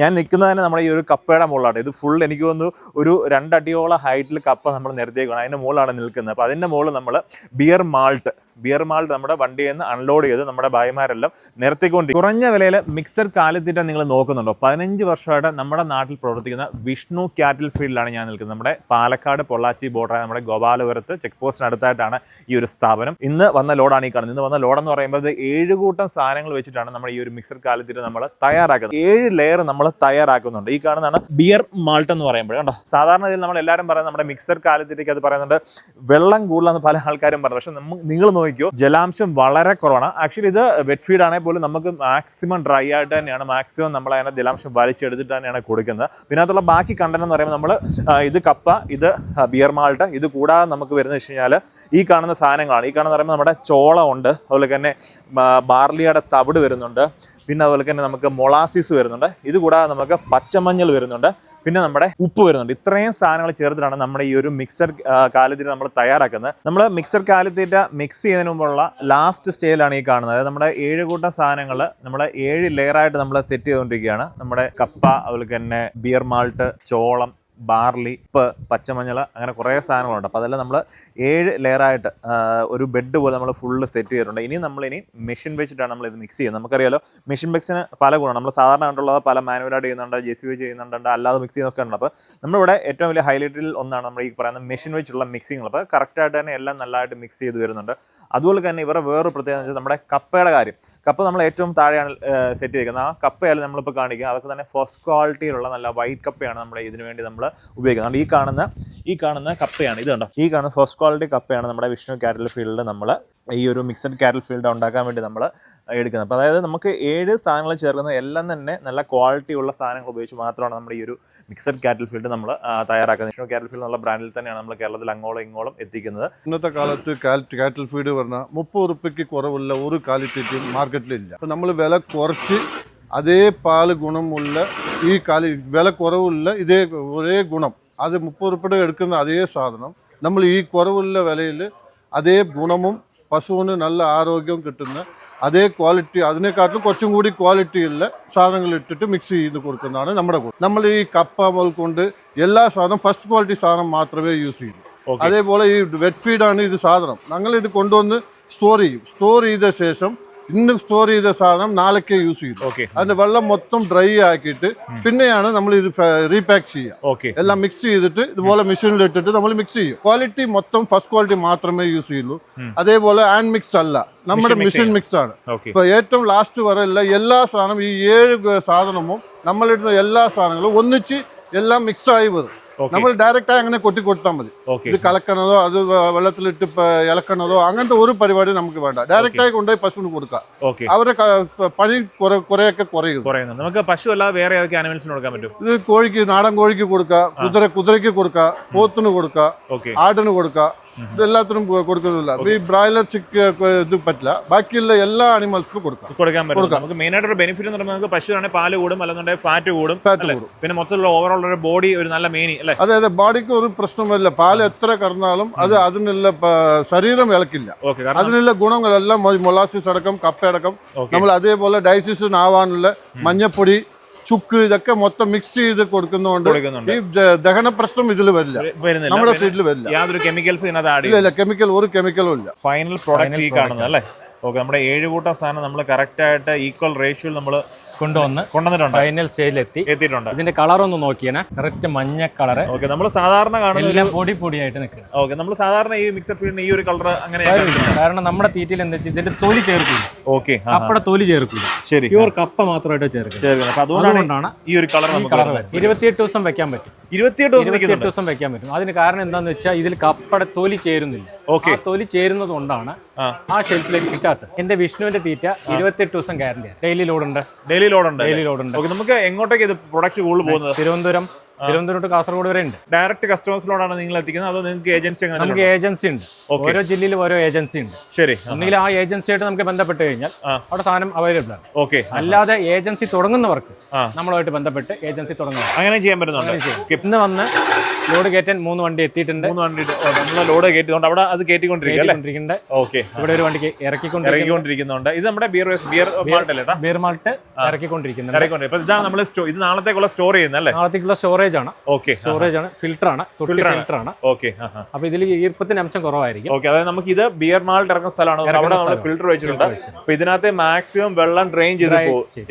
ഞാൻ നിൽക്കുന്നത് തന്നെ നമ്മുടെ ഈ ഒരു കപ്പയുടെ മുകളിലാണ്. ഇത് ഫുൾ എനിക്ക് തോന്നുന്നു ഒരു രണ്ടടിയോളം ഹൈറ്റിൽ കപ്പ നമ്മൾ നിരത്തിയേക്കാണ് അതിന്റെ മുകളിലാണ് നിൽക്കുന്നത്. അപ്പോൾ അതിന്റെ മുകളിൽ നമ്മൾ ബിയർ മാൾട്ട് ബിയർ മാൾട്ട് നമ്മുടെ വണ്ടിയിൽ നിന്ന് അൺലോഡ് ചെയ്ത് നമ്മുടെ ഭായിമാരെല്ലാം നിർത്തിക്കൊണ്ടിരിക്കും കുറഞ്ഞ വിലയിൽ മിക്സർ കാലിത്തീറ്റ നിങ്ങൾ നോക്കുന്നുണ്ടോ? പതിനഞ്ച് വർഷമായിട്ട് നമ്മുടെ നാട്ടിൽ പ്രവർത്തിക്കുന്ന വിഷ്ണു ക്യാറ്റിൽ ഫീൽഡിലാണ് ഞാൻ നിൽക്കുന്നത്. നമ്മുടെ പാലക്കാട് പൊള്ളാച്ചി ബോർഡറായ നമ്മുടെ ഗോപാലപുരത്ത് ചെക്ക് പോസ്റ്റിന് അടുത്തായിട്ടാണ് ഈ ഒരു സ്ഥാപനം. ഇന്ന് വന്ന ലോഡാണ് ഈ കാണുന്നത്. ഇന്ന് വന്ന ലോഡെന്ന് പറയുമ്പോൾ ഏഴ് കൂട്ടം സാധനങ്ങൾ വെച്ചിട്ടാണ് നമ്മൾ ഈ ഒരു മിക്സർ കാലിത്തീറ്റ നമ്മൾ തയ്യാറാക്കുന്നത്. ഏഴ് ലെയർ നമ്മൾ തയ്യാറാക്കുന്നുണ്ട്. ഈ കാണുന്നതാണ് ബിയർ മാൾട്ട് എന്ന് പറയുമ്പോൾ കണ്ടോ? സാധാരണ ഇതിൽ നമ്മൾ എല്ലാവരും പറയുന്നത് നമ്മുടെ മിക്സർ കാലിത്തീറ്റയ്ക്ക് അത് പറയുന്നുണ്ട്. വെള്ളം കൂടുതലാണ് പല ആൾക്കാരും പറഞ്ഞു. പക്ഷെ നമ്മൾ നിങ്ങൾ നോക്കിയോ ജലാംശം വളരെ കുറവാണ്. ആക്ച്വലി ഇത് വെറ്റ് ഫീഡ് ആണെങ്കിൽ പോലും നമുക്ക് മാക്സിമം ഡ്രൈ ആയിട്ട് തന്നെയാണ്. മാക്സിമം നമ്മൾ അതിനെ ജലാംശം വലിച്ചെടുത്തിട്ട് തന്നെയാണ് കൊടുക്കുന്നത്. പിന്നെ അതുള്ള ബാക്കി കണ്ടന്റ് എന്ന് പറയുമ്പോൾ നമ്മൾ ഇത് കപ്പ ഇത് ബിയർ മാൾട്ട് ഇത് കൂടാതെ നമുക്ക് വരുന്നത് വെച്ച് കഴിഞ്ഞാൽ ഈ കാണുന്ന സാധനങ്ങളാണ്. ഈ കാണുന്ന പറയുമ്പോൾ നമ്മുടെ ചോളമുണ്ട് അതുപോലെ തന്നെ ബാർലിയുടെ തവിട് വരുന്നുണ്ട്. പിന്നെ അതുപോലെ തന്നെ നമുക്ക് മൊളാസിസ് വരുന്നുണ്ട്. ഇത് കൂടാതെ നമുക്ക് പച്ചമഞ്ഞൾ വരുന്നുണ്ട്. പിന്നെ നമ്മുടെ ഉപ്പ് വരുന്നുണ്ട്. ഇത്രയും സാധനങ്ങൾ ചേർത്തിട്ടാണ് നമ്മുടെ ഈ ഒരു മിക്സർ കാലിത്തീറ്റ നമ്മൾ തയ്യാറാക്കുന്നത്. നമ്മൾ മിക്സർ കാലിത്തീറ്റ മിക്സ് ചെയ്യുന്നതിന് മുമ്പുള്ള ലാസ്റ്റ് സ്റ്റേജിലാണ് ഈ കാണുന്നത്. അതായത് നമ്മുടെ ഏഴ് കൂട്ടം സാധനങ്ങൾ നമ്മൾ ഏഴ് ലെയറായിട്ട് നമ്മൾ സെറ്റ് ചെയ്തുകൊണ്ടിരിക്കുകയാണ്. നമ്മുടെ കപ്പ അതുപോലെ തന്നെ ബിയർ മാൾട്ട് ചോളം ബാർലി ഉപ്പ് പച്ചമഞ്ഞൾ അങ്ങനെ കുറേ സാധനങ്ങളുണ്ട്. അപ്പോൾ അതെല്ലാം നമ്മൾ ഏഴ് ലെയറായിട്ട് ഒരു ബെഡ് പോലെ നമ്മൾ ഫുള്ള് സെറ്റ് ചെയ്തിട്ടുണ്ട്. ഇനി നമ്മളിനി മെഷീൻ വെച്ചിട്ടാണ് നമ്മൾ ഇത് മിക്സ് ചെയ്യുന്നത്. നമുക്കറിയാലോ മെഷീൻ മിക്സിന് പല ഗുണം നമ്മൾ സാധാരണ കണ്ടുള്ളത് പല മാനുവലായിട്ട് ചെയ്യുന്നുണ്ട് ജെ സി ബി ചെയ്യുന്നുണ്ട് അല്ലാതെ മിക്സ് ചെയ്യുന്നൊക്കെ ഉണ്ട്. അപ്പോൾ നമ്മളിവിടെ ഏറ്റവും വലിയ ഹൈലൈറ്റിൽ ഒന്നാണ് നമ്മൾ ഈ പറയുന്ന മെഷീൻ വെച്ചുള്ള മിക്സിങ്ങൾ അപ്പോൾ കറക്റ്റായിട്ട് തന്നെ എല്ലാം നല്ലതായിട്ട് മിക്സ് ചെയ്ത് വരുന്നുണ്ട്. അതുപോലെ തന്നെ ഇവരുടെ വേറൊരു പ്രത്യേകത വെച്ചാൽ നമ്മുടെ കപ്പയുടെ കാര്യം. കപ്പ നമ്മൾ ഏറ്റവും താഴെയാണ് സെറ്റ് ചെയ്തിരിക്കുന്നത്. ആ കപ്പയായാലും നമ്മളിപ്പോൾ കാണിക്കുക അതൊക്കെ തന്നെ ഫസ്റ്റ് ക്വാളിറ്റിയിലുള്ള നല്ല വൈറ്റ് കപ്പയാണ് നമ്മൾ ഇതിനു വേണ്ടി നമ്മൾ ഉപയോഗിക്കുന്നത്. അതുകൊണ്ട് ഈ കാണുന്ന ഈ കാണുന്ന കപ്പയാണ്. ഇത് കണ്ടോ? ഈ കാണുന്ന ഫസ്റ്റ് ക്വാളിറ്റി കപ്പയാണ് നമ്മുടെ വിഷ്ണു കാറ്റൽ ഫീൽഡ് നമ്മൾ ഈ ഒരു മിക്സഡ് കാറ്റൽ ഫീൽഡ് ഉണ്ടാക്കാൻ വേണ്ടി നമ്മൾ എടുക്കുന്നത്. അപ്പോൾ അതായത് നമുക്ക് ഏഴ് സാധനങ്ങൾ ചേർക്കുന്ന എല്ലാം തന്നെ നല്ല ക്വാളിറ്റി ഉള്ള സാധനങ്ങൾ ഉപയോഗിച്ച് മാത്രമാണ് നമ്മുടെ ഈ ഒരു മിക്സഡ് കാറ്റൽ ഫീൽഡ് നമ്മൾ തയ്യാറാക്കുന്നത്. വിഷ്ണു കാറ്റൽ ഫീൽഡ് എന്നുള്ള ബ്രാൻഡിൽ തന്നെയാണ് നമ്മൾ കേരളത്തിൽ അങ്ങോളം ഇങ്ങോളം എത്തിക്കുന്നത്. ഇന്നത്തെ കാലത്ത് കാറ്റ് കാറ്റൽ ഫീഡ് പറഞ്ഞാൽ മുപ്പത് ഉറുപ്പ്യക്ക് കുറവുള്ള ഒരു കാലിത്തീറ്റയും മാർക്കറ്റിലില്ല അപ്പം നമ്മൾ വില കുറച്ച് അതേ പാൽ ഗുണമുള്ള ഈ കാലി വില കുറവുള്ള ഇതേ ഒരേ ഗുണം അത് മുപ്പത് ഉറുപ്പിയുടെ എടുക്കുന്ന അതേ സാധനം നമ്മൾ ഈ കുറവുള്ള വിലയിൽ അതേ ഗുണവും പശുവിന് നല്ല ആരോഗ്യവും കിട്ടുന്ന അതേ ക്വാളിറ്റി അതിനെക്കാട്ടിലും കുറച്ചും കൂടി ക്വാളിറ്റിയുള്ള സാധനങ്ങൾ ഇട്ടിട്ട് മിക്സ് ചെയ്ത് കൊടുക്കുന്നതാണ് നമ്മുടെ ഗുണം നമ്മൾ ഈ കപ്പ മുതൽ കൊണ്ട് എല്ലാ സാധനം ഫസ്റ്റ് ക്വാളിറ്റി സാധനം മാത്രമേ യൂസ് ചെയ്യൂ ഓക്കെ അതേപോലെ ഈ വെറ്റ് ഫീഡാണ് ഇത് സാധനം ഞങ്ങൾ ഇത് കൊണ്ടുവന്ന് സ്റ്റോർ ചെയ്യും സ്റ്റോർ ചെയ്ത ശേഷം ഇന്നും സ്റ്റോർ ചെയ്ത സാധനം നാളേക്ക് യൂസ് ചെയ്യും ഓക്കെ അതിന്റെ വെള്ളം മൊത്തം ഡ്രൈ ആക്കിയിട്ട് പിന്നെയാണ് നമ്മൾ ഇത് റീപാക്ക് ചെയ്യുക ഓക്കെ എല്ലാം മിക്സ് ചെയ്തിട്ട് ഇതുപോലെ മെഷീനിൽ ഇട്ടിട്ട് നമ്മൾ മിക്സ് ചെയ്യും. ക്വാളിറ്റി മൊത്തം ഫസ്റ്റ് ക്വാളിറ്റി മാത്രമേ യൂസ് ചെയ്യുള്ളൂ. അതേപോലെ ആൻഡ് മിക്സ് അല്ല. നമ്മുടെ മെഷീൻ മിക്സ് ആണ്. ഇപ്പൊ ഏറ്റവും ലാസ്റ്റ് വരെയുള്ള എല്ലാ സാധനവും ഈ ഏഴ് സാധനവും നമ്മളിടുന്ന എല്ലാ സാധനങ്ങളും ഒന്നിച്ച് എല്ലാം മിക്സ് ആയി വരും. നമ്മൾ ഡയറക്റ്റ് ആയി അങ്ങനെ കൊട്ടി കൊടുത്താൽ മതി. ഇത് കലക്കണതോ അത് വെള്ളത്തിലിട്ട് ഇളക്കണതോ അങ്ങനത്തെ ഒരു പരിപാടി നമുക്ക് വേണ്ട. ഡയറക്റ്റായി കൊണ്ടുപോയി പശുവിന് കൊടുക്കുക ഓക്കെ അവരുടെ ക- പണി കുറെയൊക്കെ കുറയും നമുക്ക് പശു അല്ലാതെ വേറെ ഏതൊക്കെ ആനിമൽസിന് കൊടുക്കാൻ പറ്റും? ഇത് കോഴിക്ക് നാടൻ കോഴിക്ക് കൊടുക്കുക കുതിര കുതിരയ്ക്ക് കൊടുക്കുക പോത്തിന് കൊടുക്കുക ആടിന് കൊടുക്കുക ഇത് എല്ലാത്തിനും കൊ- കൊടുക്കുന്നില്ല ഈ ബ്രോയിലർ ചിക്ക് ഇത് പറ്റില്ല. ബാക്കിയുള്ള എല്ലാ അനിമൽസിനും കൊടുക്കാം. കൊടുക്കാൻ പറ്റും. നമുക്ക് മെയിൻ ആയിട്ട് ഒരു ബെനിഫിറ്റ് എന്ന് പറയുമ്പോൾ നമുക്ക് പശുവാണെങ്കിൽ പാൽ കൂടും അല്ലെന്നുണ്ടെങ്കിൽ ഫാറ്റ് കൂടും ഫാറ്റ് കൂടും. പിന്നെ മൊത്തത്തിലുള്ള ഓവറോൾ ഒരു ബോഡി ഒരു നല്ല മേനി അല്ലേ? അതെ അതെ. ബോഡിക്ക് ഒരു പ്രശ്നമില്ല പാൽ എത്ര കറന്നാലും അത് അതിനുള്ള ശരീരം ഇളക്കില്ല. അതിനുള്ള ഗുണങ്ങളെല്ലാം മൊളാസിസ് അടക്കം കപ്പ അടക്കം നമ്മൾ അതേപോലെ ഡൈസിസിന് ആവാനുള്ള മഞ്ഞപ്പൊടി ചുക്ക് ഇതൊക്കെ മൊത്തം മിക്സ് ചെയ്ത് കൊടുക്കുന്നതുകൊണ്ട് കൊടുക്കുന്നുണ്ട്. ഈ ദഹന പ്രശ്നം ഇതിൽ വരില്ല. വരുന്നില്ല. നമ്മുടെ ഫീഡിൽ വരില്ല. യാതൊരു കെമിക്കൽസ് ഇല്ല ഇല്ല കെമിക്കൽ ഒരു കെമിക്കലും ഇല്ല. ഫൈനൽ പ്രോഡക്റ്റ് ഈ കാണുന്നത് അല്ലേ? ഓക്കെ നമ്മുടെ ഏഴ് കൂട്ടം സാധനം നമ്മൾ കറക്റ്റ് ആയിട്ട് ഈക്വൽ റേഷ്യോയിൽ നമ്മൾ കൊണ്ടുവന്ന് കൊണ്ടുവന്നിട്ടുണ്ട്. ഫൈനൽ സ്റ്റേജിൽ എത്തി. എത്തിയിട്ടുണ്ട്. ഇതിന്റെ കളർ ഒന്ന് നോക്കിയാണ് കറക്റ്റ് മഞ്ഞ കളർ ഓക്കെ നമ്മൾ സാധാരണ കാണുന്ന പൊടി പൊടിയായിട്ട് നിൽക്കുന്നത് ഓക്കെ നമ്മൾ സാധാരണ ഈ മിക്സർ ഫീൽഡിന് ഈ ഒരു കളർ അങ്ങനെ കാരണം നമ്മുടെ തീറ്റയിൽ എന്താ വെച്ചാൽ ഇതിന്റെ തൊലി ചേർക്കില്ല ഓക്കെ കപ്പയുടെ തൊലി ചേർക്കില്ല ശരി പ്യൂർ കപ്പ മാത്രമായിട്ട് ചേർക്കുന്നത് അതുകൊണ്ടാണ് ഈ ഒരു കളർ ഇരുപത്തിയെട്ട് ദിവസം വെക്കാൻ പറ്റും. ഇരുപത്തിയെട്ട് ദിവസം ഇരുപത്തിയെട്ട് ദിവസം വെക്കാൻ പറ്റും. അതിന് കാരണം എന്താന്ന് വെച്ചാൽ ഇതിൽ കപ്പയുടെ തൊലി ചേരുന്നില്ല. ഓക്കെ തൊലി ചേരുന്നത് കൊണ്ടാണ് ആ. ആ ഷെൽഫിലേക്ക് കിട്ടാത്തത്. എന്റെ വിഷ്ണുവിന്റെ തീറ്റ ഇരുപത്തിയെട്ട് ദിവസം ഗ്യാരണ്ടി ഡെയിലി ലോഡ് ഉണ്ട്. ഡെയിലി ലോഡ് ഉണ്ട് ഡെയിലി ലോഡ് ഉണ്ട്. നമുക്ക് എങ്ങോട്ടേക്ക് ഇത് പ്രൊഡക്റ്റ് കൂടുതൽ പോകുന്നത്? തിരുവനന്തപുരം തിരുവനന്തപുരം തൊട്ട് കാസർഗോഡ് വരെ ഉണ്ട്. ഡയറക്റ്റ് കസ്റ്റമേഴ്സിലോടാണ് നിങ്ങൾ എത്തിക്കുന്നത്? അതോ നിങ്ങൾക്ക് ഏജൻസി നമുക്ക് ഏജൻസി ഉണ്ട്. ഓരോ ജില്ലയിലും ഓരോ ഏജൻസി ഉണ്ട്. ശരി. ഒന്നുകിൽ ആ ഏജൻസിയായിട്ട് നമുക്ക് ബന്ധപ്പെട്ട് കഴിഞ്ഞാൽ അവിടെ സാധനം അവൈലബിൾ ആണ്. ഓക്കെ അല്ലാതെ ഏജൻസി തുടങ്ങുന്നവർക്ക്. നമ്മളുമായിട്ട് ബന്ധപ്പെട്ട് ഏജൻസി തുടങ്ങുക അങ്ങനെ ചെയ്യാൻ പറ്റുന്നുണ്ട്. ഇന്ന് വന്ന് ലോഡ് കയറ്റാൻ മൂന്ന് വണ്ടി എത്തിയിട്ടുണ്ട്. മൂന്ന് വണ്ടി ലോഡ് കയറ്റിക്കൊണ്ട് അവിടെ അത് കയറ്റിക്കൊണ്ടിരിക്കുന്നുണ്ട്. ഓക്കെ ഇവിടെ ഒരു വണ്ടിക്ക് ഇറക്കിക്കൊണ്ടിരിക്കുന്നുണ്ട്. ഇത് നമ്മുടെ ബിയർ ബിയർ മാൾട്ട് അല്ലേ ബിയർ മാൾട്ട് ഇറക്കിക്കൊണ്ടിരിക്കുന്നുണ്ട്. ഇതാണ് നമ്മൾ ഇത് നാളത്തേക്കുള്ള സ്റ്റോർ ചെയ്യുന്നത് അല്ലേ? നാളത്തേക്കുള്ള സ്റ്റോറേജ് ആണ്. ഓക്കെ സ്റ്റോറേജ് ആണ്. ഫിൽറ്റർ ആണ്. ഫിൽട്ടർ ആണ്. ഫിൽറ്റർ ആണ്. ഓക്കെ അപ്പൊ ഇതിൽ ഈർപ്പത്തിന് അംശം കുറവായിരിക്കും. ഓക്കെ അതായത് നമുക്ക് ഇത് ബിയർ മാൾട്ട് ഇറങ്ങുന്ന സ്ഥലമാണ്. അവിടെ നമ്മൾ ഫിൽട്ടർ ഫിൽറ്റർ വെച്ചിട്ടുണ്ട്. അപ്പൊ ഇതിനകത്ത് മാക്സിമം വെള്ളം ഡ്രെയിൻ ചെയ്ത്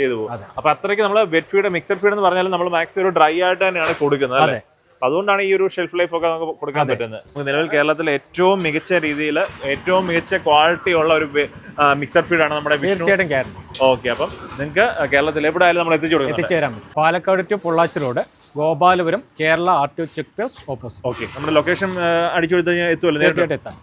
ചെയ്തു. പോകും. അപ്പൊ അത്രയ്ക്ക് നമ്മൾ വെറ്റ് ഫീഡ് മിക്സഡ് ഫീഡ് എന്ന് പറഞ്ഞാൽ നമ്മൾ മാക്സിമം ഒരു ഡ്രൈ ആയിട്ട് തന്നെയാണ് കൊടുക്കുന്നത് അല്ലേ? അതെ. അതുകൊണ്ടാണ് ഈ ഒരു ഷെൽഫ് ലൈഫ് ഒക്കെ നമുക്ക് കൊടുക്കാൻ പറ്റുന്നത്. നിലവിൽ കേരളത്തിലെ ഏറ്റവും മികച്ച രീതിയിൽ ഏറ്റവും മികച്ച ക്വാളിറ്റി ഉള്ള ഒരു മിക്സഡ് ആണ് നമ്മുടെ തീർച്ചയായിട്ടും ഓക്കെ അപ്പം നിങ്ങൾക്ക് കേരളത്തിൽ എവിടെ ആയാലും നമ്മൾ എത്തിച്ചു കൊടുക്കും Palakkad to Pollachi road. Gopalapuram Kerala R T O check post opposite. Okay നമ്മുടെ ലൊക്കേഷൻ അടിച്ചു കൊടുത്തു കഴിഞ്ഞാൽ എത്തുമല്ലോ? നേരിട്ട് എത്താം.